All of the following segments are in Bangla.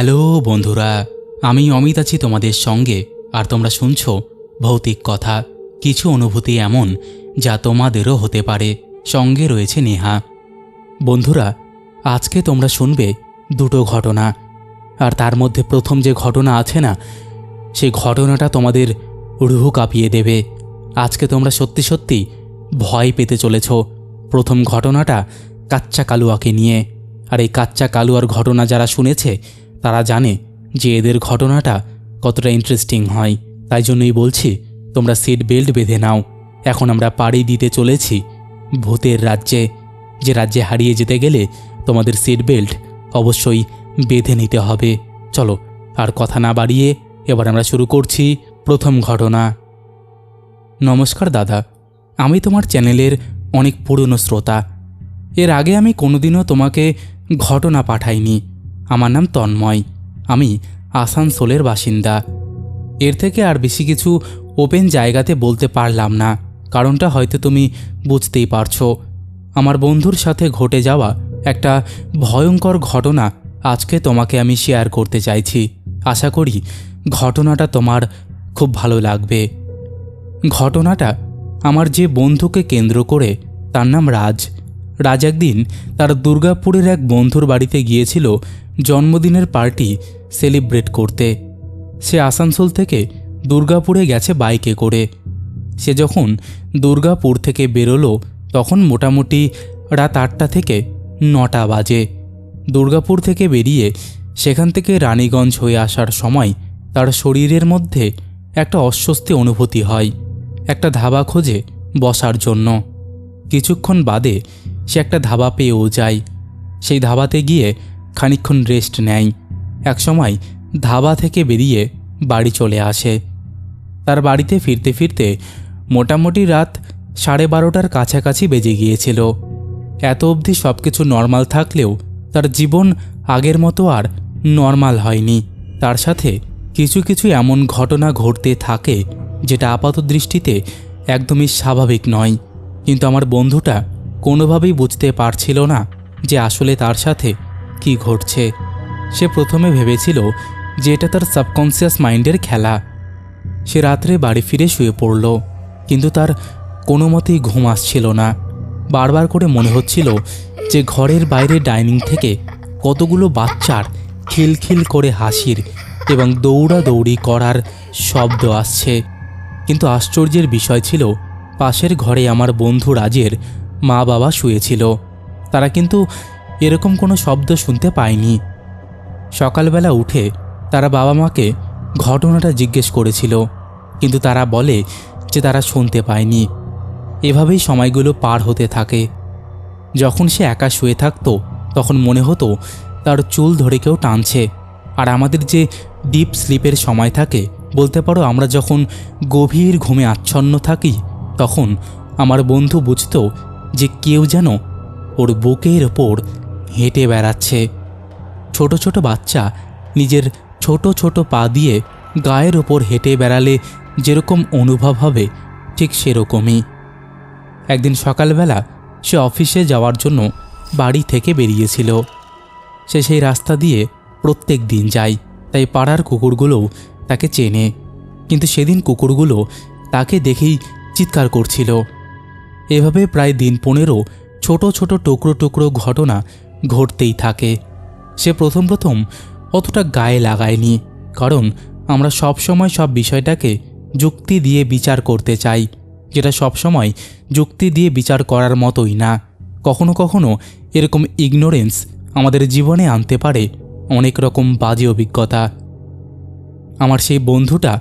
হ্যালো বন্ধুরা, আমি অমিত আছি তোমাদের সঙ্গে, আর তোমরা শুনছো ভৌতিক কথা, কিছু অনুভূতি এমন যা তোমাদেরও হতে পারে। সঙ্গে রয়েছে নেহা। বন্ধুরা, আজকে তোমরা শুনবে দুটো ঘটনা, আর তার মধ্যে প্রথম যে ঘটনা আছে না সেই ঘটনাটা তোমাদের রুহু কাঁপিয়ে দেবে। আজকে তোমরা সত্যি সত্যি ভয় পেতে চলেছ। প্রথম ঘটনাটা কাচ্চা কালুয়াকে নিয়ে, আর এই কাচ্চা কালুয়ার ঘটনা যারা শুনেছে তারা জানে যে এদের ঘটনাটা কতটা ইন্টারেস্টিং হয়। তাই জন্যই বলছি, তোমরা সিট বেল্ট বেঁধে নাও। এখন আমরা পাড়ি দিতে চলেছি ভূতের রাজ্যে। যে রাজ্যে হারিয়ে যেতে গেলে তোমাদের সিট বেল্ট অবশ্যই বেঁধে নিতে হবে। চলো, আর কথা না বাড়িয়ে এবার আমরা শুরু করছি প্রথম ঘটনা। নমস্কার দাদা, আমি তোমার চ্যানেলের অনেক পুরনো শ্রোতা। এর আগে আমি কোনোদিনও তোমাকে ঘটনা পাঠাইনি। আমার নাম তন্ময়। আমি আসানসোলের বাসিন্দা। এর থেকে আর বেশি কিছু ওপেন জায়গাতে বলতে পারলাম না, কারণটা হয়তো তুমি বুঝতেই পারছ। আমার বন্ধুর সাথে ঘটে যাওয়া একটা ভয়ঙ্কর ঘটনা আজকে তোমাকে আমি শেয়ার করতে চাইছি। আশা করি ঘটনাটা তোমার খুব ভালো লাগবে। ঘটনাটা আমার যে বন্ধুকে কেন্দ্র করে তার নাম রাজ। রাজ একদিন তার দুর্গাপুরের এক বন্ধুর বাড়িতে গিয়েছিল জন্মদিনের পার্টি সেলিব্রেট করতে। সে আসানসোল থেকে দুর্গাপুরে গেছে বাইকে করে। সে যখন দুর্গাপুর থেকে বেরোলো, তখন মোটামুটি রাত আটটা থেকে নটা বাজে। দুর্গাপুর থেকে বেরিয়ে সেখান থেকে রানীগঞ্জ হয়ে আসার সময় তার শরীরের মধ্যে একটা অস্বস্তি অনুভূতি হয়, একটা ধাবা খোঁজে বসার জন্য। কিছুক্ষণ বাদে সে একটা ধাবা পেয়েও যায়। সেই ধাবাতে গিয়ে খানিকক্ষণ রেস্ট নেয়। একসময় ধাবা থেকে বেরিয়ে বাড়ি চলে আসে। তার বাড়িতে ফিরতে ফিরতে মোটামুটি রাত সাড়ে বারোটার কাছাকাছি বেজে গিয়েছিল। এত অবধি সব কিছু নর্মাল থাকলেও তার জীবন আগের মতো আর নর্মাল হয়নি। তার সাথে কিছু কিছু এমন ঘটনা ঘটতে থাকে যেটা আপাত দৃষ্টিতে একদমই স্বাভাবিক নয়। কিন্তু আমার বন্ধুটা কোনোভাবেই বুঝতে পারছিল না যে আসলে তার সাথে কি ঘটছে। সে প্রথমে ভেবেছিল যে এটা তার সাবকনসিয়াস মাইন্ডের খেলা। সে রাত্রে বাড়ি ফিরে শুয়ে পড়ল, কিন্তু তার কোনো মতেই ঘুম আসছিল না। বারবার করে মনে হচ্ছিল যে ঘরের বাইরে ডাইনিং থেকে কতগুলো বাচ্চার খিলখিল করে হাসির এবং দৌড়াদৌড়ি করার শব্দ আসছে। কিন্তু আশ্চর্যের বিষয় ছিল পাশের ঘরে আমার বন্ধু রাজের মা বাবা শুয়েছিল। তারা কিন্তু এরকম কোনো শব্দ শুনতে পায়নি। সকালবেলা উঠে তারা বাবা মাকে ঘটনাটা জিজ্ঞেস করেছিল, কিন্তু তারা বলে যে তারা শুনতে পায়নি। এভাবেই সময়গুলো পার হতে থাকে। যখন সে একা শুয়ে থাকতো, তখন মনে হতো তার চুল ধরে কেউ টানছে। আর আমাদের যে ডিপ স্লিপের সময় থাকে, বলতে পারো আমরা যখন গভীর ঘুমে আচ্ছন্ন থাকি তখন আমার বন্ধু বুঝতো যে কেউ যেন ওর বুকের ওপর হেঁটে বেড়াচ্ছে। ছোট ছোট বাচ্চা নিজের ছোট ছোট পা দিয়ে গায়ের ওপর হেঁটে বেড়ালে যেরকম অনুভব হবে ঠিক সেরকমই। একদিন সকালবেলা সে অফিসে যাওয়ার জন্য বাড়ি থেকে বেরিয়েছিল। সে সেই রাস্তা দিয়ে প্রত্যেক দিন যায়, তাই পাড়ার কুকুরগুলোও তাকে চেনে। কিন্তু সেদিন কুকুরগুলো তাকে দেখেই চিৎকার করছিল। এভাবে প্রায় দিন পনেরো ছোট ছোট টুকরো টুকরো ঘটনা ঘটতেই থাকে। সে প্রথম প্রথম অতটা গায়ে লাগায়নি, কারণ আমরা সব সময় সব বিষয়টাকে যুক্তি দিয়ে বিচার করতে চাই, যেটা সব সময় যুক্তি দিয়ে বিচার করার মতোই না। কখনো কখনো এরকম ইগনোরেন্স আমাদের জীবনে আনতে পারে অনেক রকম বাজে অভিজ্ঞতা। আমার সেই বন্ধুটা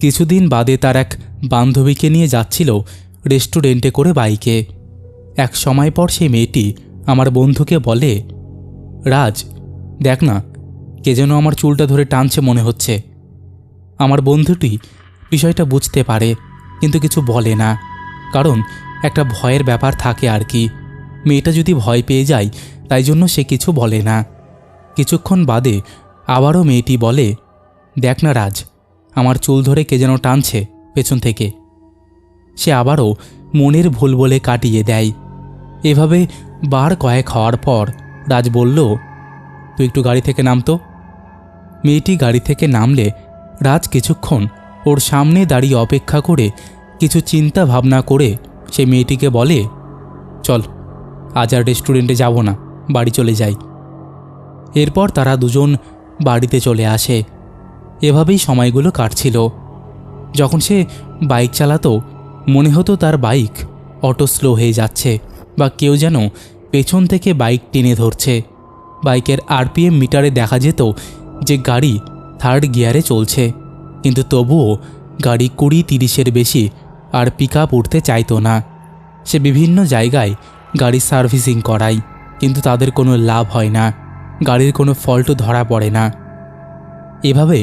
কিছুদিন বাদে তার এক বান্ধবীকে নিয়ে যাচ্ছিল রেস্টুরেন্টে করে বাইকে। এক সময় পর সেই মেয়েটি আমার বন্ধুকে বলে, রাজ, দেখ না, কে যেন আমার চুলটা ধরে টানছে মনে হচ্ছে। আমার বন্ধুটি বিষয়টা বুঝতে পারে, কিন্তু কিছু বলে না। কারণ একটা ভয়ের ব্যাপার থাকে আর কি। মেয়েটা যদি ভয় পেয়ে যায়, তাই জন্য সে কিছু বলে না। কিছুক্ষণ বাদে আবারও মেয়েটি বলে, দেখ না রাজ, আমার চুল ধরে কে যেন টানছে। পেছন থেকে। সে আবারও মনের ভুল বলে কাটিয়ে দেয়। এভাবে বার কয়েক হওয়ার পর রাজ বলল, তুই একটু গাড়ি থেকে নামতো মেয়েটি গাড়ি থেকে নামলে রাজ কিছুক্ষণ ওর সামনে দাঁড়িয়ে অপেক্ষা করে কিছু চিন্তা ভাবনা করে সে মেয়েটিকে বলে, চল, আজ আর রেস্টুরেন্টে যাব না, বাড়ি চলে যাই। এরপর তারা দুজন বাড়িতে চলে আসে। এভাবেই সময়গুলো কাটছিল। যখন সে বাইক চালাতো, মনে হতো তার বাইক অটো স্লো হয়ে যাচ্ছে বা কেউ যেন পেছন থেকে বাইক টেনে ধরছে। বাইকের আরপিএম মিটারে দেখা যেত যে গাড়ি থার্ড গিয়ারে চলছে, কিন্তু তবুও গাড়ি কুড়ি তিরিশের বেশি আর পিক আপ উঠতে চাইতো না। সে বিভিন্ন জায়গায় গাড়ি সার্ভিসিং করায়, কিন্তু তাদের কোনো লাভ হয় না, গাড়ির কোনো ফল্টও ধরা পড়ে না। এভাবে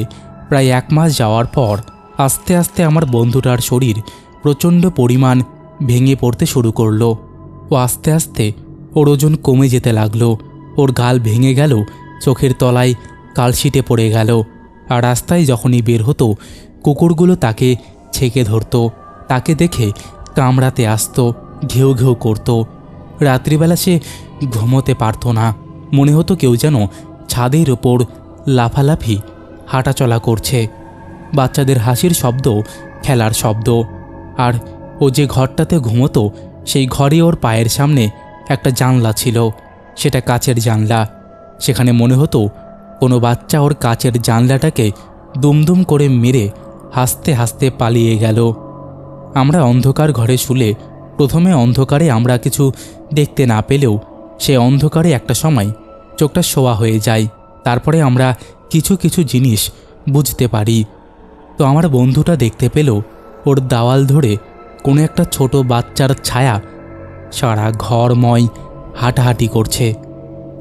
প্রায় এক মাস যাওয়ার পর আস্তে আস্তে আমার বন্ধুটার শরীর প্রচণ্ড পরিমাণ ভেঙে পড়তে শুরু করল ও আস্তে আস্তে ওর ওজন কমে যেতে লাগল। ওর গাল ভেঙে গেল, চোখের তলায় কালশিটে পড়ে গেল আর রাস্তায় যখনই বের হতো, কুকুরগুলো তাকে ছেকে ধরতো, তাকে দেখে কামড়াতে আসতো, ঘেউ ঘেউ করতো। রাত্রিবেলা সে ঘুমোতে পারতো না, মনে হতো কেউ যেন ছাদের ওপর লাফালাফি, হাঁটাচলা করছে। বাচ্চাদের হাসির শব্দ, খেলার শব্দ। আর ও যে ঘরটাতে ঘুমোতো, সেই ঘরে ওর পায়ের সামনে একটা জানলা ছিল। সেটা কাচের জানলা। সেখানে মনে হতো কোনো বাচ্চা ওর কাচের জানলাটাকে দুমদুম করে মেরে হাসতে হাসতে পালিয়ে গেল। আমরা অন্ধকার ঘরে শুলে প্রথমে অন্ধকারে আমরা কিছু দেখতে না পেলেও সে অন্ধকারে একটা সময় চোখটা শোয়া হয়ে যায়। তারপরে আমরা কিছু কিছু জিনিস বুঝতে পারি। তো আমার বন্ধুটা দেখতে পেল ওর দাওয়াল ধরে কোনো একটা ছোট বাচ্চার ছায়া। সারা ঘরময় হাঁটাহাঁটি করছে।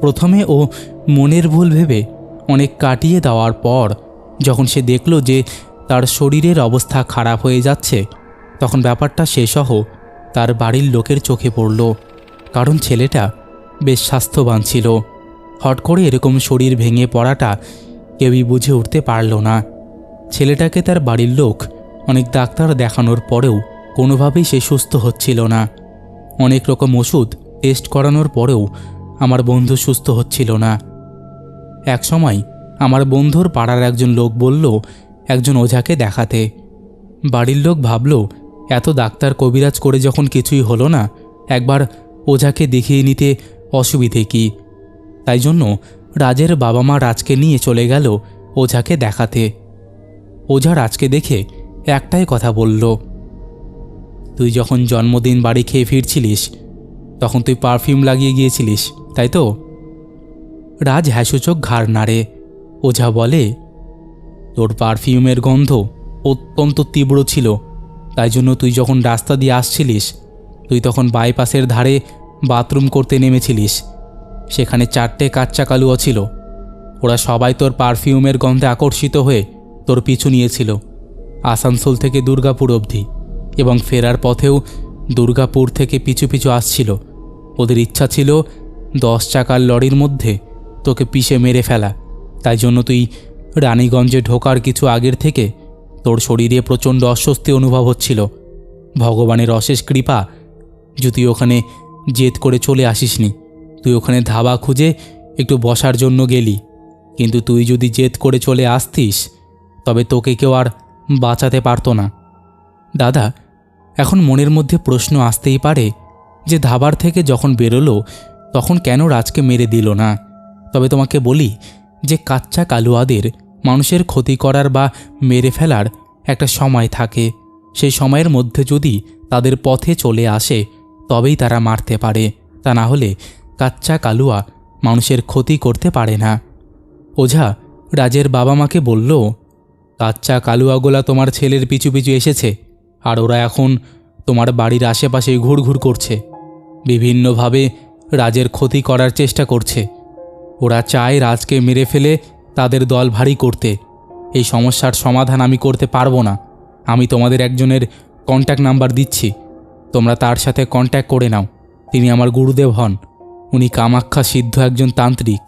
প্রথমে ও মনের ভুল ভেবে অনেক কাটিয়ে দেওয়ার পর যখন সে দেখল যে তার শরীরের অবস্থা খারাপ হয়ে যাচ্ছে, তখন ব্যাপারটা শেষহ তার বাড়ির লোকের চোখে পড়ল। কারণ ছেলেটা বেশ স্বাস্থ্যবান ছিল। হট করে এরকম শরীর ভেঙে পড়াটা কেউই বুঝে উঠতে পারল না। ছেলেটাকে তার বাড়ির লোক, অনেক ডাক্তার দেখানোর পরেও কোনোভাবেই সে সুস্থ হচ্ছিল না। অনেক রকম ওষুধ টেস্ট করানোর পরেও আমার বন্ধু সুস্থ হচ্ছিল না। এক সময় আমার বন্ধুর পাড়ার একজন লোক বলল, একজন ওঝাকে দেখাতে। বাড়ির লোক ভাবল, এত ডাক্তার কবিরাজ করে যখন কিছুই হলো না, একবার ওঝাকে দেখিয়ে নিতে অসুবিধে কি? তাই জন্য রাজের বাবা মা রাজকে নিয়ে চলে গেল ওঝাকে দেখাতে। ওঝা রাজকে দেখে একটাই কথা বলল, তুই যখন জন্মদিন বাড়ি খেয়ে ফিরছিলিস, তখন তুই পারফিউম লাগিয়ে গিয়েছিলিস, তাই তো? রাজ হ্যাসূচক ঘাড় নাড়ে। ওঝা বলে, তোর পারফিউমের গন্ধ অত্যন্ত তীব্র ছিল, তাই জন্য তুই যখন রাস্তা দিয়ে আসছিলিস, তুই তখন বাইপাসের ধারে বাথরুম করতে নেমেছিলিস। সেখানে চারটে কাচ্চা কালুও ছিল। ওরা সবাই তোর পারফিউমের গন্ধে আকর্ষিত হয়ে তোর পিছু নিয়েছিল, আসানসোল থেকে দুর্গাপুর অবধি, এবং ফেরার পথেও দুর্গাপুর থেকে পিছু পিছু আসছিল। ওদের ইচ্ছা ছিল, দশ চাকার লরির মধ্যে তোকে পিষে মেরে ফেলা। তাই জন্য তুই রানীগঞ্জে ঢোকার কিছু আগের থেকে তোর শরীরে প্রচণ্ড অস্বস্তি অনুভব হচ্ছিল। ভগবানের অশেষ কৃপা যদি ওখানে জেদ করে চলে আসিসনি। তুই ওখানে ধাবা খুঁজে একটু বসার জন্য গেলি। কিন্তু তুই যদি জেদ করে চলে আসতিস তবে তোকে কেউ আর বাঁচাতে পারতো না। দাদা, এখন মনের মধ্যে প্রশ্ন আসতেই পারে যে ধাবার থেকে যখন বেরোলো, তখন কেন রাজকে মেরে দিল না? তবে তোমাকে বলি যে কাচ্চা কালুয়াদের মানুষের ক্ষতি করার বা মেরে ফেলার একটা সময় থাকে। সেই সময়ের মধ্যে যদি তাদের পথে চলে আসে, তবেই তারা মারতে পারে। তা না হলে কাচ্চা কালুয়া মানুষের ক্ষতি করতে পারে না। ওঝা রাজের বাবা মাকে বলল কাচ্চা কালুয়াগোলা তোমার ছেলের পিছু পিছু এসেছে, আর ওরা এখন তোমার বাড়ির আশেপাশে ঘুরঘুর করছে। বিভিন্নভাবে রাজের ক্ষতি করার চেষ্টা করছে। ওরা চায় রাজকে মেরে ফেলে তাদের দল ভারী করতে। এই সমস্যার সমাধান আমি করতে পারব না। আমি তোমাদের একজনের কন্ট্যাক্ট নাম্বার দিচ্ছি। তোমরা তার সাথে কন্ট্যাক্ট করে নাও। তিনি আমার গুরুদেব হন। উনি কামাখ্যা সিদ্ধ একজন তান্ত্রিক।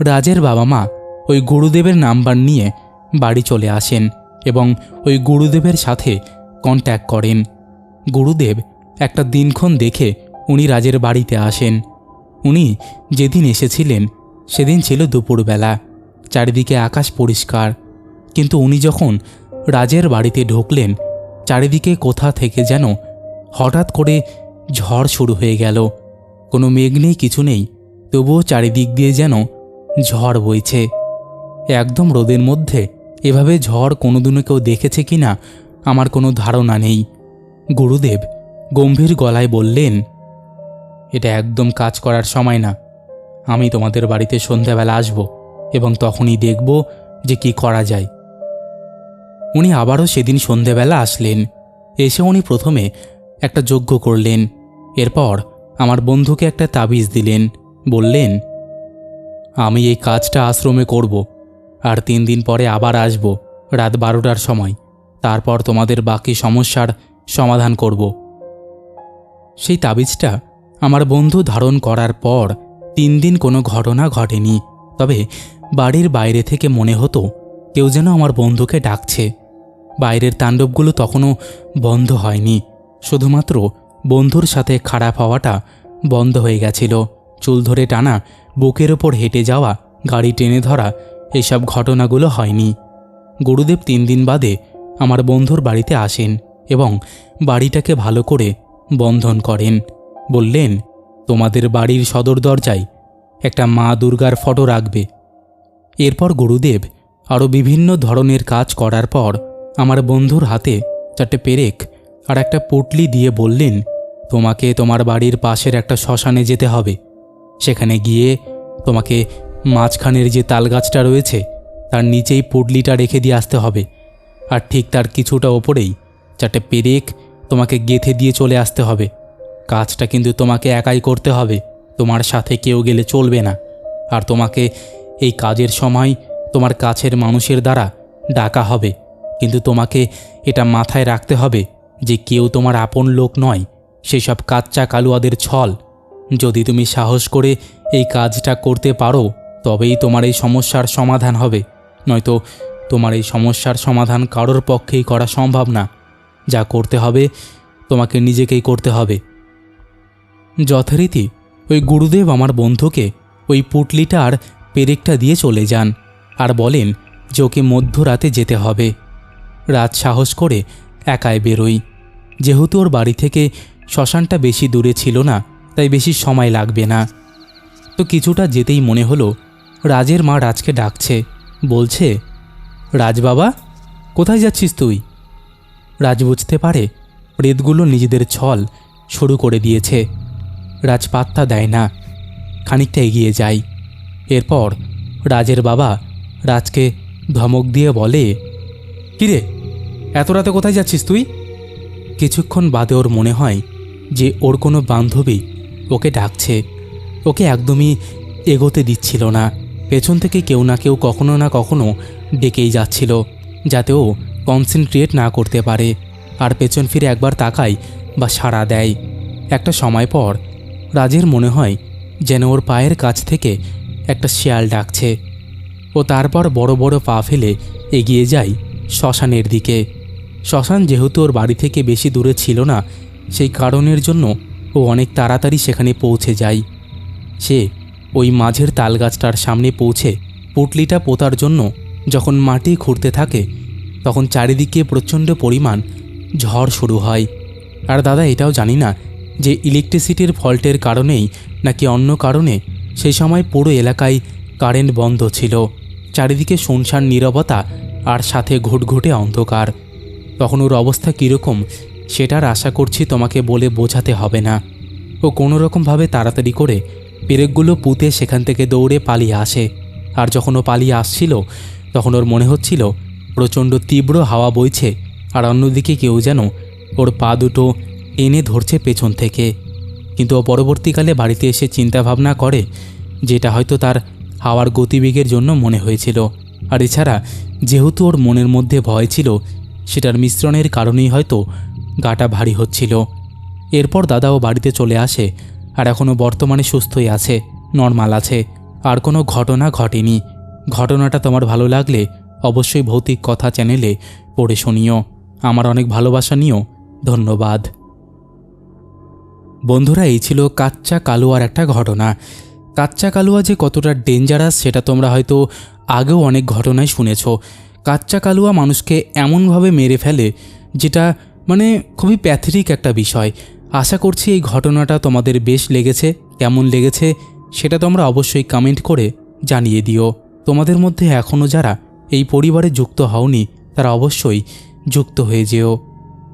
রাজের বাবা মা ওই গুরুদেবের নাম্বার নিয়ে বাড়ি চলে আসেন এবং ওই গুরুদেবের সাথে কন্ট্যাক্ট করেন। গুরুদেব একটা দিনক্ষণ দেখে উনি রাজের বাড়িতে আসেন। উনি যেদিন এসেছিলেন সেদিন ছিল দুপুরবেলা, চারিদিকে আকাশ পরিষ্কার। কিন্তু উনি যখন রাজের বাড়িতে ঢুকলেন, চারিদিকে কোথা থেকে যেন হঠাৎ করে ঝড় শুরু হয়ে গেল। কোনো মেঘ নেই, কিছু নেই, তবুও চারিদিক দিয়ে যেন ঝড় বইছে। একদম রোদের মধ্যে। এভাবে ঝড় কোনোদিনও কেউ দেখেছে কি না, আমার কোনো ধারণা নেই। গুরুদেব গম্ভীর গলায় বললেন, এটা একদম কাজ করার সময় না। আমি তোমাদের বাড়িতে সন্ধ্যাবেলা আসব এবং তখনই দেখব যে কি করা যায়। উনি আবারও সেদিন সন্ধেবেলা আসলেন। এসে উনি প্রথমে একটা যজ্ঞ করলেন। এরপর আমার বন্ধুকে একটা তাবিজ দিলেন। বললেন, আমি এই কাজটা আশ্রমে করব। আর তিন দিন পরে আবার আসব, রাত বারোটার সময়। তারপর তোমাদের বাকি সমস্যার সমাধান করব। সেই তাবিজটা আমার বন্ধু ধারণ করার পর তিন দিন কোনো ঘটনা ঘটেনি, তবে বাড়ির বাইরে থেকে মনে হতো কেউ যেন আমার বন্ধুকে ডাকছে। বাইরের তাণ্ডবগুলো তখনও বন্ধ হয়নি, শুধুমাত্র বন্ধুর সাথে খারাপ হওয়াটা বন্ধ হয়ে গেছিল। চুল ধরে টানা বুকের ওপর হেঁটে যাওয়া, গাড়ি টেনে ধরা এসব ঘটনাগুলো হয়নি। গুরুদেব তিন দিন বাদে আমার বন্ধুর বাড়িতে আসেন এবং বাড়িটাকে ভালো করে বন্ধন করেন। বললেন, তোমাদের বাড়ির সদর দরজায় একটা মা দুর্গার ফটো রাখবে। এরপর গুরুদেব আরও বিভিন্ন ধরনের কাজ করার পর আমার বন্ধুর হাতে চারটে পেরেক আর একটা পুটলি দিয়ে বললেন, তোমাকে তোমার বাড়ির পাশের একটা শ্মশানে যেতে হবে। সেখানে গিয়ে তোমাকে মাঝখানের যে তালগাছটা রয়েছে, তার নিচেই পুটলিটা রেখে দিয়ে আসতে হবে। আর ঠিক তার কিছুটা ওপরেই চারটে পেরেক তোমাকে গেথে দিয়ে চলে আসতে হবে। কাজটা কিন্তু তোমাকে একাই করতে হবে। তোমার সাথে কেউ গেলে চলবে না। আর তোমাকে এই কাজের সময় তোমার কাছের মানুষের দ্বারা ডাকা হবে। কিন্তু তোমাকে এটা মাথায় রাখতে হবে যে কেউ তোমার আপন লোক নয়। সেসব কাচ্চা কালুয়াদের ছল। যদি তুমি সাহস করে এই কাজটা করতে পারো তবেই তোমার এই সমস্যার সমাধান হবে। নয়তো তোমার এই সমস্যার সমাধান কারোর পক্ষেই করা সম্ভব না। যা করতে হবে, তোমাকে নিজেকেই করতে হবে। যথারীতি, ওই গুরুদেব আমার বন্ধুকে ওই পুটলিটা আর পেরেকটা দিয়ে চলে যান আর বলেন যে ওকে মধ্যরাতে যেতে হবে। রাত সাহস করে একাই বেরোই। যেহেতু ওর বাড়ি থেকে শ্মশানটা বেশি দূরে ছিল না, তাই বেশি সময় লাগবে না। তো কিছুটা যেতেই মনে হলো রাজের মা রাজকে ডাকছে। বলছে, রাজ বাবা, কোথায় যাচ্ছিস তুই? রাজ বুঝতে পারে প্রেতগুলো নিজেদের ছল শুরু করে দিয়েছে। রাজ পাত্তা দেয় না, খানিকটা এগিয়ে যায়। এরপর রাজের বাবা রাজকে ধমক দিয়ে বলে, কিরে, এত রাতে কোথায় যাচ্ছিস তুই? কিছুক্ষণ বাদে ওর মনে হয় যে ওর কোনো বান্ধবী ওকে ডাকছে। ওকে একদমই এগোতে দিচ্ছিল না। পেছন থেকে কেউ না কেউ কখনো না কখনো ডেকেই যাচ্ছিল, যাতে ও কনসেন্ট্রেট না করতে পারে, আর পেছন ফিরে একবার তাকায় বা সাড়া দেয়। একটা সময় পর রাজের মনে হয় যেন ওর পায়ের কাছ থেকে একটা শিয়াল ডাকছে। ও তারপর বড় বড় পা ফেলে এগিয়ে যায় শ্মশানের দিকে। শ্মশান যেহেতু ওর বাড়ি থেকে বেশি দূরে ছিল না, সেই কারণের জন্য ও অনেক তাড়াতাড়ি সেখানে পৌঁছে যায়। সে ওই মাঝের তালগাছটার সামনে পৌঁছে পুটলিটা পোতার জন্য যখন মাটি খুঁড়তে থাকে, তখন চারিদিকে প্রচণ্ড পরিমাণ ঝড় শুরু হয়। আর দাদা, এটাও জানি না যে ইলেকট্রিসিটির ফল্টের কারণেই নাকি অন্য কারণে সেই সময় পুরো এলাকায় কারেন্ট বন্ধ ছিল। চারিদিকে শুনশান নীরবতা আর সাথে ঘুটঘুটে অন্ধকার। তখন ওর অবস্থা কীরকম সেটার আশা করছি তোমাকে বলে বোঝাতে হবে না। ও কোনো রকমভাবে তাড়াতাড়ি করে পেরেকগুলো পুঁতে সেখান থেকে দৌড়ে পালিয়ে আসে। আর যখন ও পালিয়ে আসছিল, তখন ওর মনে হচ্ছিল প্রচণ্ড তীব্র হাওয়া বইছে, আর অন্যদিকে কেউ যেন ওর পা দুটো এনে ধরছে পেছন থেকে। কিন্তু ও পরবর্তীকালে বাড়িতে এসে চিন্তাভাবনা করে, যেটা হয়তো তার হাওয়ার গতিবেগের জন্য মনে হয়েছিল। আর এছাড়া, যেহেতু ওর মনের মধ্যে ভয় ছিল, সেটার মিশ্রণের কারণেই হয়তো গাটা ভারী হচ্ছিল। এরপর দাদাও বাড়িতে চলে আসে আর এখনও বর্তমানে সুস্থই আছে, নর্মাল আছে। আর কোনো ঘটনা ঘটেনি। ঘটনাটা তোমার ভালো লাগলে অবশ্যই ভৌতিক কথা চ্যানেলে পড়ে শুনিও। আমার অনেক ভালোবাসা নিও। ধন্যবাদ। বন্ধুরা, এই ছিল কাচ্চা কালুয়ার একটা ঘটনা। কাচ্চা কালুয়া যে কতটা ডেঞ্জারাস সেটা তোমরা হয়তো আগেও অনেক ঘটনায় শুনেছ। কাচ্চা কালুয়া মানুষকে এমনভাবে মেরে ফেলে, যেটা মানে খুবই প্যাথেটিক একটা বিষয়। আশা করছি এই ঘটনাটা তোমাদের বেশ লেগেছে, কেমন লেগেছে সেটা তোমরা অবশ্যই কমেন্ট করে জানিয়ে দিও। তোমাদের মধ্যে এখনও যারা এই পরিবারে যুক্ত হওনি, তারা অবশ্যই যুক্ত হয়ে যেও।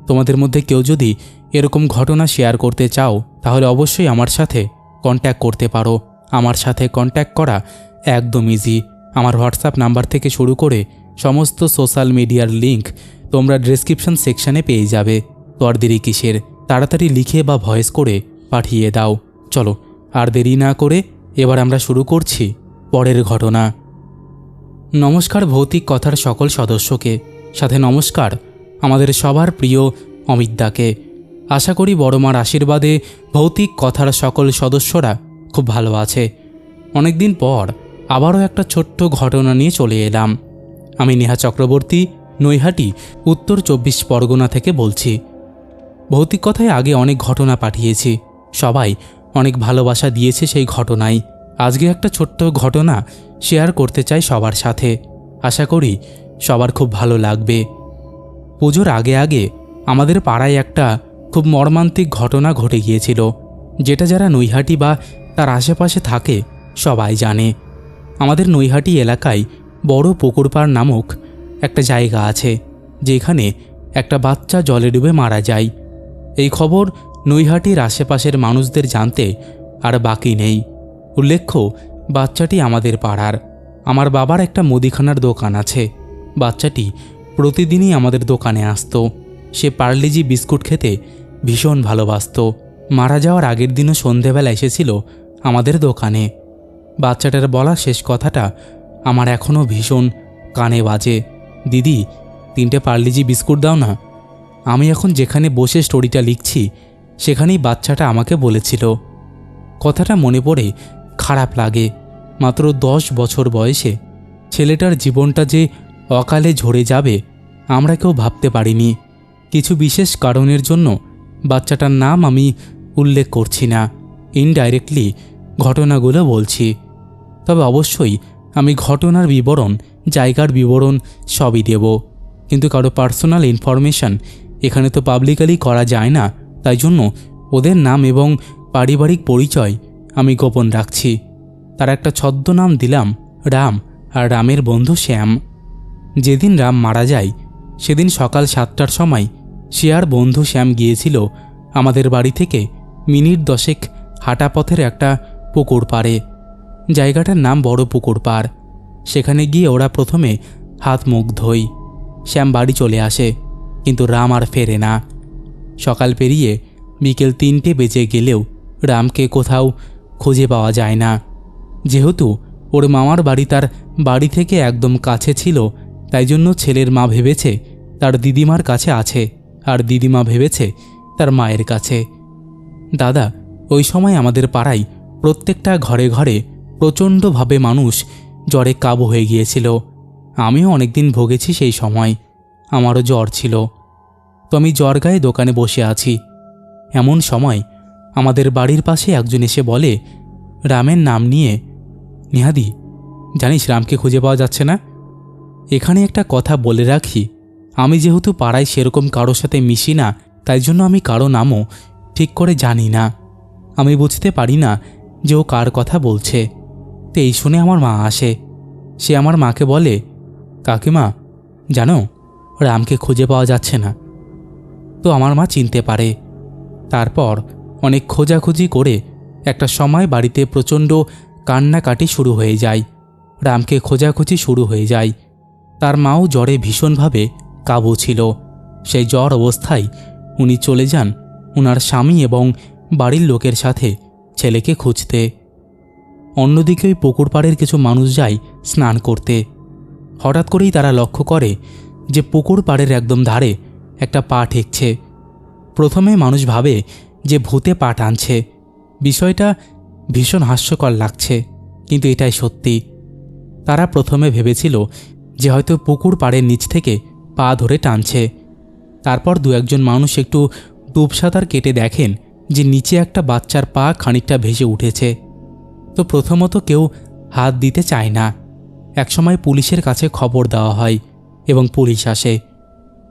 তোমাদের মধ্যে কেউ যদি এরকম ঘটনা শেয়ার করতে চাও, তাহলে অবশ্যই আমার সাথে কন্ট্যাক্ট করতে পারো। আমার সাথে কন্ট্যাক্ট করা একদম ইজি আমার হোয়াটসঅ্যাপ নাম্বার থেকে শুরু করে সমস্ত সোশ্যাল মিডিয়ার লিংক তোমরা ডেসক্রিপশন সেকশানে পেয়ে যাবে। তরদেরি কিসের? তাড়াতাড়ি লিখে বা ভয়েস করে পাঠিয়ে দাও। চলো, আর দেরি না করে এবার আমরা শুরু করছি পরের ঘটনা। নমস্কার ভৌতিক কথার সকল সদস্যকে। সাথে নমস্কার আমাদের সবার প্রিয় অমিতদাকে। আশা করি বড়মার আশীর্বাদে ভৌতিক কথার সকল সদস্যরা খুব ভালো আছে। অনেকদিন পর আবারও একটা ছোট্ট ঘটনা নিয়ে চলে এলাম। আমি নেহা চক্রবর্তী, নৈহাটি, উত্তর চব্বিশ পরগনা থেকে বলছি। ভৌতিক কথায় আগে অনেক ঘটনা পাঠিয়েছি। সবাই অনেক ভালোবাসা দিয়েছে সেই ঘটনায়। আজকে একটা ছোট্ট ঘটনা শেয়ার করতে চাই সবার সাথে। আশা করি সবার খুব ভালো লাগবে। পুজোর আগে আগে আমাদের পাড়ায় একটা খুব মর্মান্তিক ঘটনা ঘটে গিয়েছিল, যেটা যারা নৈহাটি বা তার আশেপাশে থাকে সবাই জানে। আমাদের নৈহাটি এলাকায় বড় পুকুরপাড় নামক একটা জায়গা আছে, যেখানে একটা বাচ্চা জলে ডুবে মারা যায়। এই খবর নৈহাটির আশেপাশের মানুষদের জানতে আর বাকি নেই। উল্লেখ্য, বাচ্চাটি আমাদের পাড়ার। আমার বাবার একটা মুদিখানার দোকান আছে। বাচ্চাটি প্রতিদিনই আমাদের দোকানে আসতো। সে পার্লেজি বিস্কুট খেতে ভীষণ ভালোবাসত। মারা যাওয়ার আগের দিনও সন্ধেবেলা এসেছিল আমাদের দোকানে। বাচ্চাটার বলা শেষ কথাটা আমার এখনও ভীষণ কানে বাজে। দিদি, তিনটে পার্লিজি বিস্কুট দাও না। আমি এখন যেখানে বসে স্টোরিটা লিখছি, সেখানেই বাচ্চাটা আমাকে বলেছিল। কথাটা মনে পড়ে খারাপ লাগে। মাত্র দশ বছর বয়সে ছেলেটার জীবনটা যে অকালে ঝরে যাবে, আমরা কেউ ভাবতে পারিনি। কিছু বিশেষ কারণের জন্য বাচ্চাটার নাম আমি উল্লেখ করছি না। ইনডাইরেক্টলি ঘটনাগুলো বলছি। তবে অবশ্যই আমি ঘটনার বিবরণ, জায়গার বিবরণ সবই দেব। কিন্তু কারও পার্সোনাল ইনফরমেশন এখানে তো পাবলিকালি করা যায় না, তাই জন্য ওদের নাম এবং পারিবারিক পরিচয় আমি গোপন রাখছি। তার একটা ছদ্মনাম দিলাম, রাম, আর রামের বন্ধু শ্যাম। যেদিন রাম মারা যায়, সেদিন সকাল সাতটার সময় সে আর বন্ধু শ্যাম গিয়েছিল আমাদের বাড়ি থেকে মিনিট দশেক হাঁটা পথের একটা পুকুর পাড়ে। জায়গাটার নাম বড় পুকুর পাড়। সেখানে গিয়ে ওরা প্রথমে হাত মুখ ধোয়। শ্যাম বাড়ি চলে আসে। কিন্তু রাম আর ফেরে না। সকাল পেরিয়ে বিকেল তিনটে বেজে গেলেও রামকে কোথাও খুঁজে পাওয়া যায় না। যেহেতু ওর মামার বাড়ি তার বাড়ি থেকে একদম কাছে ছিল, তাই জন্য ছেলের মা ভেবেছে তার দিদিমার কাছে আছে আর দিদিমা ভেবেছে তার মায়ের কাছে। দাদা, ওই সময় আমাদের পাড়ায় প্রত্যেকটা ঘরে ঘরে প্রচণ্ডভাবে মানুষ জ্বরে কাবু হয়ে গিয়েছিল। আমিও অনেকদিন ভোগেছি সেই সময়। আমারও জ্বর ছিল। তো আমি জ্বর গায়ে দোকানে বসে আছি। এমন সময় আমাদের বাড়ির পাশে একজন এসে বলে, রামের নাম নিয়ে। নেহাদি, জানিস রামকে খুঁজে পাওয়া যাচ্ছে না? এখানে একটা কথা বলে রাখি। আমি যেহেতু পাড়ায় সেরকম কারোর সাথে মিশি না, তাই জন্য আমি কারও নামও ঠিক করে জানি না। আমি বুঝতে পারি না যে ও কার কথা বলছে। তো এই শুনে আমার মা আসে। সে আমার মাকে বলে, কাকিমা, জানো রামকে খুঁজে পাওয়া যাচ্ছে না। তো আমার মা চিনতে পারে। তারপর অনেক খোঁজাখুঁজি করে একটা সময় বাড়িতে প্রচণ্ড কান্নাকাটি শুরু হয়ে যায়। রামকে খোঁজাখুঁজি শুরু হয়ে যায়। তার মাও জ্বরে ভীষণভাবে কাবু ছিল। সেই জ্বর অবস্থায় উনি চলে যান ওনার স্বামী এবং বাড়ির লোকের সাথে ছেলেকে খুঁজতে। অন্যদিকে ওই পুকুর পাড়ের কিছু মানুষ যায় স্নান করতে। হঠাৎ করেই তারা লক্ষ্য করে যে পুকুর পাড়ের একদম ধারে একটা পা ঠেকছে। প্রথমে মানুষ ভাবে যে ভূতে পা টানছে। বিষয়টা ভীষণ হাস্যকর লাগছে, কিন্তু এটাই সত্যি। তারা প্রথমে ভেবেছিল যে হয়তো পুকুর পাড়ের নিচ থেকে পা ধরে টানছে। তারপর দু একজন মানুষ একটু ডুবসাঁতার কেটে দেখেন যে নিচে একটা বাচ্চার পা খানিকটা ভেসে উঠেছে। তো প্রথমত কেউ হাত দিতে চায় না। একসময় পুলিশের কাছে খবর দেওয়া হয় এবং পুলিশ আসে।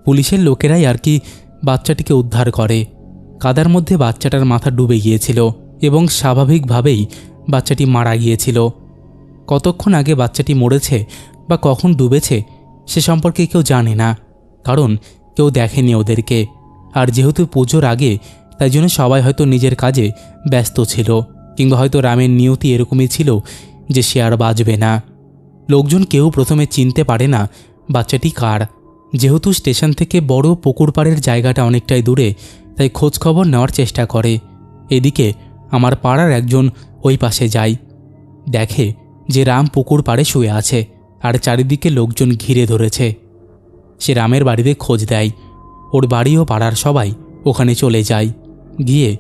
পুলিশের লোকেরাই আর কি বাচ্চাটিকে উদ্ধার করে। কাদার মধ্যে বাচ্চাটার মাথা ডুবে গিয়েছিল এবং স্বাভাবিকভাবেই বাচ্চাটি মারা গিয়েছিল। কতক্ষণ আগে বাচ্চাটি মরেছে বা কখন ডুবেছে সে সম্পর্কে কেউ জানে না, কারণ কেউ দেখেনি ওদেরকে। আর যেহেতু পুজোর আগে, তাই জন্য সবাই হয়তো নিজের কাজে ব্যস্ত ছিল, কিংবা হয়তো রামের নিয়তি এরকমই ছিল যে সে আর বাঁচবে না। লোকজন কেউ প্রথমে চিনতে পারে না বাচ্চাটি কার? যেহেতু স্টেশন থেকে বড় পুকুর পাড়ের জায়গাটা অনেকটাই দূরে, তাই খোঁজখবর নেওয়ার চেষ্টা করে। এদিকে আমার পাড়ার একজন ওই পাশে যায়। দেখে যে রাম পুকুর পাড়ে শুয়ে আছে, আর চারিদিকে লোকজন ঘিরে ধরেছে। সে রামের বাড়িতে খোঁজ দেয়। ওর বাড়ি ও পাড়ার সবাই ওখানে চলে যায়। গিয়ে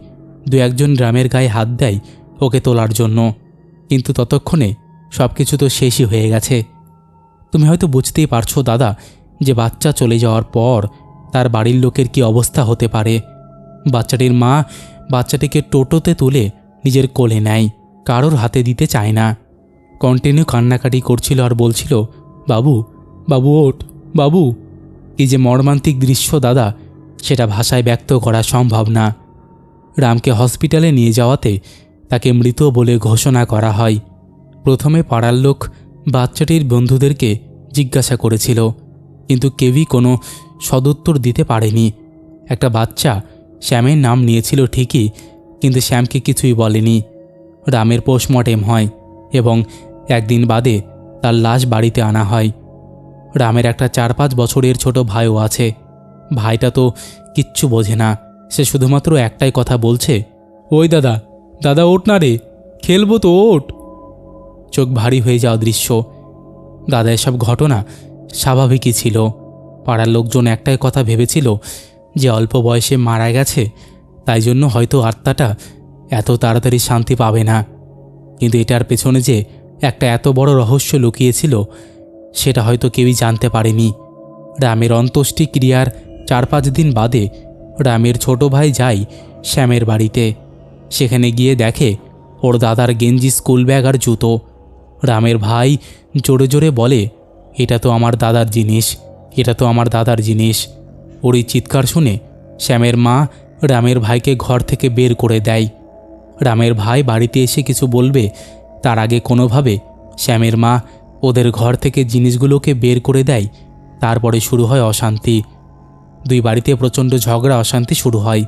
দু একজন রামের গায়ে হাত দেয় ওকে তোলার জন্য। কিন্তু ততক্ষণে সব কিছু তো শেষই হয়ে গেছে। তুমি হয়তো বুঝতেই পারছ, দাদা, যে বাচ্চা চলে যাওয়ার পর তার বাড়ির লোকের কি অবস্থা হতে পারে। বাচ্চাটির মা বাচ্চাটিকে টোটোতে তুলে নিজের কোলে নেয়, কারোর হাতে দিতে চায় না। কন্টিনিউ কান্নাকাটি করছিল আর বলছিল, বাবু বাবু, ওঠ, বাবু। কি যে মর্মান্তিক দৃশ্য, দাদা, সেটা ভাষায় ব্যক্ত করা সম্ভব না। রামকে হসপিটালে নিয়ে যাওয়াতে তাকে মৃত বলে ঘোষণা করা হয়। প্রথমে পাড়ার লোক বাচ্চাটির বন্ধুদেরকে জিজ্ঞাসা করেছিল, কিন্তু কেউই কোনো সদুত্তর দিতে পারেনি। একটা বাচ্চা শ্যামের নাম নিয়েছিল ঠিকই, কিন্তু শ্যামকে কিছুই বলেনি। রামের পোস্টমর্টেম হয় এবং একদিন বাদে তার লাশ বাড়িতে আনা হয়। রামের একটা চার পাঁচ বছরের ছোট ভাইও আছে। ভাইটা তো কিচ্ছু বোঝে না, সে শুধুমাত্র একটাই কথা বলছে, ওই দাদা দাদা ওঠ না রে, খেলব তো ওঠ। চোখ ভারী হয়ে যাওয়া দৃশ্য। দাদা এসব ঘটনা স্বাভাবিকই ছিল। পাড়ার লোকজন একটাই কথা ভেবেছিল যে অল্প বয়সে মারা গেছে, তাই জন্য হয়তো আত্মাটা এত তাড়াতাড়ি শান্তি পাবে না। কিন্তু এটার পেছনে যে একটা এত বড় রহস্য লুকিয়েছিল, সেটা হয়তো কেউই জানতে পারেনি। রামের অন্ত্যেষ্টি ক্রিয়ার চার পাঁচ দিন বাদে রামের ছোট ভাই যায় শ্যামের বাড়িতে। সেখানে গিয়ে দেখে ওর দাদার গেঞ্জি স্কুল ব্যাগ আর জুতো। রামের ভাই জোরে জোরে বলে, এটা তো আমার দাদার জিনিস, এটা তো আমার দাদার জিনিস। ওর এই চিৎকার শুনে শ্যামের মা রামের ভাইকে ঘর থেকে বের করে দেয়। রামের ভাই বাড়িতে এসে কিছু বলবে, তার আগে কোনোভাবে শ্যামের মা ওদের ঘর থেকে জিনিসগুলোকে বের করে দেয়। তারপরে শুরু হয় অশান্তি। দুই বাড়িতে প্রচণ্ড ঝগড়া, অশান্তি শুরু হয়।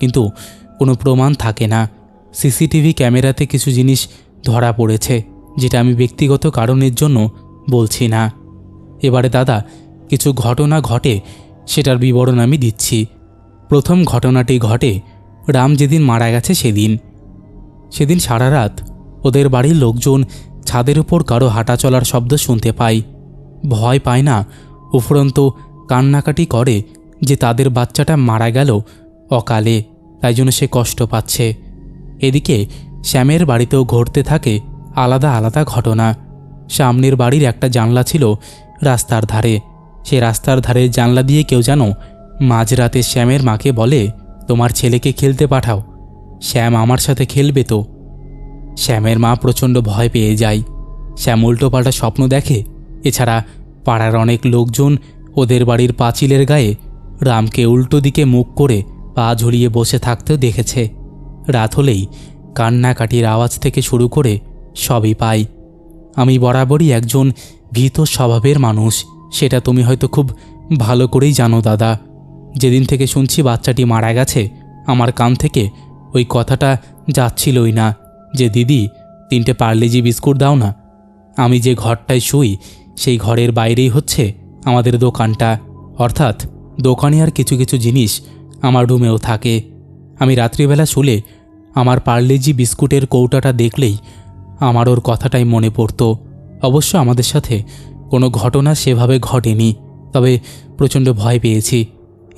কিন্তু কোনো প্রমাণ থাকে না। সিসিটিভি ক্যামেরাতে কিছু জিনিস ধরা পড়েছে। যেটা আমি ব্যক্তিগত কারণের জন্য বলছি না। এবারে দাদা, কিছু ঘটনা ঘটে, সেটার বিবরণ আমি দিচ্ছি। প্রথম ঘটনাটি ঘটে, রাম যেদিন মারা গেছে সেদিন। সেদিন সারা রাত ওদের বাড়ির লোকজন ছাদের উপর কারও হাঁটা চলার শব্দ শুনতে পায়। ভয় পায় না, উপরন্ত কান্নাকাটি করে যে তাদের বাচ্চাটা মারা গেল অকালে, তাই জন্য সে কষ্ট পাচ্ছে। এদিকে শ্যামের বাড়িতেও ঘটতে থাকে আলাদা আলাদা ঘটনা। সামনের বাড়ির একটা জানলা ছিল রাস্তার ধারে। সে রাস্তার ধারে জানলা দিয়ে কেউ যেন মাঝরাতে শ্যামের মাকে বলে, তোমার ছেলেকে খেলতে পাঠাও। শ্যাম আমার সাথে খেলবে তো। শ্যামের মা প্রচণ্ড ভয় পেয়ে যায়। শ্যাম উল্টোপাল্টা স্বপ্ন দেখে। এছাড়া পাড়ার অনেক লোকজন ওদের বাড়ির পাঁচিলের গায়ে রামকে উল্টো দিকে মুখ করে পা ঝুলিয়ে বসে থাকতেও দেখেছে। রাত হলেই কান্নাকাটির আওয়াজ থেকে শুরু করে সবই পাই। আমি বরাবরই একজন ভীত স্বভাবের মানুষ, সেটা তুমি হয়তো খুব ভালো করেই জানো, দাদা। যেদিন থেকে শুনছি বাচ্চাটি মারা গেছে, আমার কান থেকে ওই কথাটা যাচ্ছিলই না যে, দিদি, তিনটে পার্লেজি বিস্কুট দাও না। আমি যে ঘরটায় শুই, সেই ঘরের বাইরেই হচ্ছে আমাদের দোকানটা। অর্থাৎ দোকানে আর কিছু কিছু জিনিস আমার রুমেও থাকে। আমি রাত্রিবেলা শুলে আমার পার্লেজি বিস্কুটের কৌটাটা দেখলেই আমার ওর কথাটাই মনে পড়তো। অবশ্য আমাদের সাথে কোনো ঘটনা সেভাবে ঘটেনি, তবে প্রচণ্ড ভয় পেয়েছি।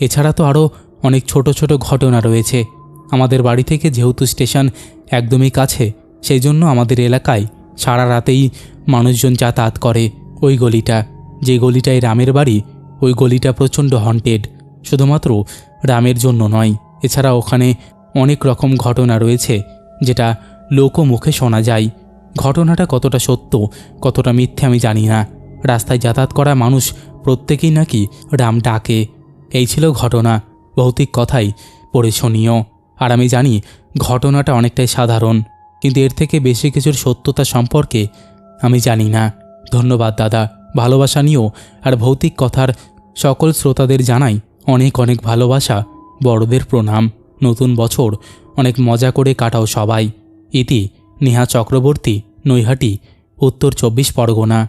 এছাড়া তো আরও অনেক ছোট ছোট ঘটনা রয়েছে। আমাদের বাড়ি থেকে যেহেতু স্টেশন একদমই কাছে সেই জন্য আমাদের এলাকায় সারা রাতেই মানুষজন যাতায়াত করে ওই গলিটা। যে গলিটায় রামের বাড়ি, ওই গলিটা প্রচণ্ড হন্টেড শুধুমাত্র রামের জন্য নয়। এছাড়া ওখানে অনেক রকম ঘটনা রয়েছে, যেটা লোকমুখে শোনা যায়। ঘটনাটা কতটা সত্য, কতটা মিথ্যে আমি জানি না। রাস্তায় যাতায়াত করা মানুষ প্রত্যেকেই নাকি রাম ডাকে। এই ছিল ঘটনা, ভৌতিক কথাই পড়ে শুনিও আর আমি জানি, ঘটনাটা অনেকটাই সাধারণ, কিন্তু এর থেকে বেশি কিছুর সত্যতা সম্পর্কে আমি জানি না। ধন্যবাদ, দাদা। ভালোবাসা নিয়েও আর ভৌতিক কথার সকল শ্রোতাদের জানাই অনেক অনেক ভালোবাসা, বড়দের প্রণাম। নতুন বছর, অনেক মজা করে কাটাও সবাই। ইতি নেহা চক্রবর্তী, নৈহাটি, উত্তর চব্বিশ পরগনা।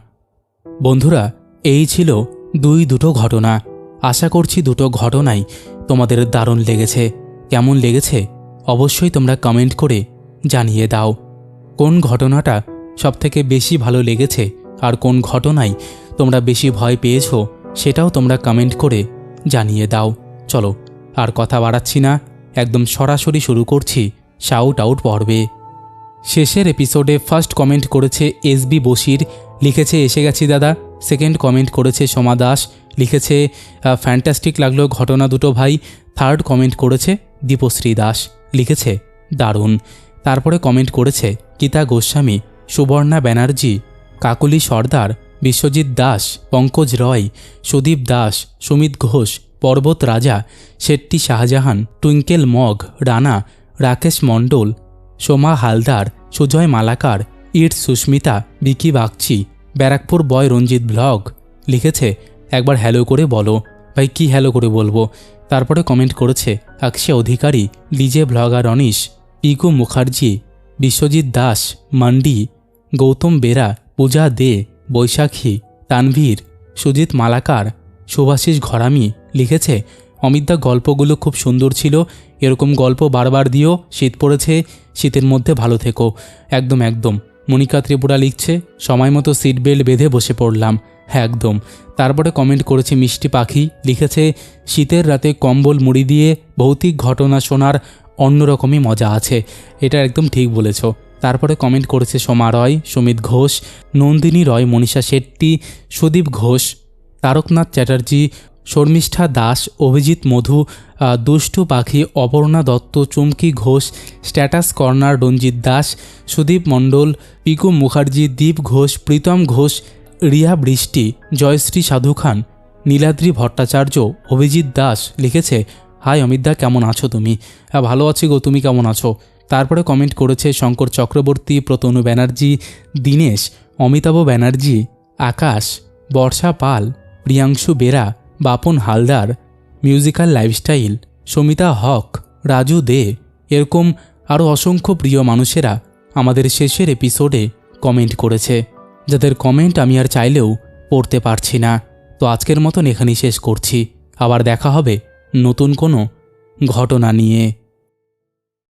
বন্ধুরা, এই ছিল দুই দুটো ঘটনা। আশা করছি দুটো ঘটনাই তোমাদের দারুণ লেগেছে। কেমন লেগেছে? অবশ্যই তোমরা কমেন্ট করে জানিয়ে দাও। কোন ঘটনাটা সবথেকে বেশি ভালো লেগেছে আর কোন ঘটনায় তোমরা বেশি ভয় পেয়েছ সেটাও তোমরা কমেন্ট করে জানিয়ে দাও। চলো, আর কথা বাড়াচ্ছি না। একদম সরাসরি শুরু করছি। শাউট আউট পর্বে। শেষের এপিসোডে ফার্স্ট কমেন্ট করেছে এস বি বশির, লিখেছে, এসে গেছি দাদা। সেকেন্ড কমেন্ট করেছে সোমা দাস, লিখেছে ফ্যান্টাস্টিক লাগল ঘটনা দুটো ভাই। থার্ড কমেন্ট করেছে দীপশ্রী দাস, লিখেছে, দারুণ। তারপরে কমেন্ট করেছে, গীতা গোস্বামী, সুবর্ণা ব্যানার্জি, কাকলি সর্দার, বিশ্বজিৎ দাস, পঙ্কজ রয়, সুদীপ দাস, সুমিত ঘোষ, পর্বত রাজা, শেট্টি শাহজাহান, টুইঙ্কেল মগ, রানা, রাকেশ মণ্ডল সোমা হালদার, সুজয় মালাকার, ইট সুস্মিতা, বিকি বাগচি, ব্যারাকপুর বয় রঞ্জিত ব্লগ লিখেছে, একবার হ্যালো করে বলো। ভাই, কি হ্যালো করে বলব? তারপরে কমেন্ট করেছে অক্ষয় অধিকারী লিজে ব্লগার অনিশ পিকু মুখার্জি, বিশ্বজিৎ দাস, মান্ডি, গৌতম বেরা, পূজা দে, বৈশাখী, তানভীর, সুজিত মালাকার, সুভাষিস ঘরামি লিখেছে অমিতদা গল্পগুলো খুব সুন্দর ছিল। এরকম গল্প বারবার দিও, শীত পড়েছে, শীতের মধ্যে ভালো থেকো। একদম একদম। মনিকা ত্রিপুরা লিখছে, সময় মতো সিট বেল্ট বেঁধে বসে পড়লাম। হ্যাঁ একদম। তারপরে কমেন্ট করেছে মিষ্টি পাখি, লিখেছে, শীতের রাতে কম্বল মুড়ি দিয়ে ভৌতিক ঘটনা শোনার অন্যরকমই মজা আছে। এটা একদম ঠিক বলেছ। তারপরে কমেন্ট করেছে সোমা রয়, সুমিত ঘোষ, নন্দিনী রয়, মনীষা শেট্টি, সুদীপ ঘোষ, তারকনাথ চ্যাটার্জি শর্মিষ্ঠা দাস, অভিজিৎ মধু দুষ্টু পাখি, অপর্ণা দত্ত, চুমকি ঘোষ, স্ট্যাটাস কর্নার রঞ্জিত দাস, সুদীপ মণ্ডল, পিকু মুখার্জি, দীপ ঘোষ, প্রীতম ঘোষ, রিয়া বৃষ্টি, জয়শ্রী সাধু খান, নীলাদ্রি ভট্টাচার্য, অভিজিৎ দাস লিখেছে, হাই অমিতদা কেমন আছো তুমি? ভালো আছি গো, তুমি কেমন আছো? তারপরে কমেন্ট করেছে শঙ্কর চক্রবর্তী, প্রতনু ব্যানার্জি, দীনেশ, অমিতাভ ব্যানার্জি, আকাশ, বর্ষা পাল, প্রিয়াংশু বেরা বাপন হালদার মিউজিক্যাল লাইফস্টাইল সমিতা হক, রাজু দে, এরকম আরও অসংখ্য প্রিয় মানুষেরা আমাদের শেষের এপিসোডে কমেন্ট করেছে। যাদের কমেন্ট আমি আর চাইলেও পড়তে পারছি না। তো আজকের মতন এখানেই শেষ করছি। আবার দেখা হবে নতুন কোনো ঘটনা নিয়ে।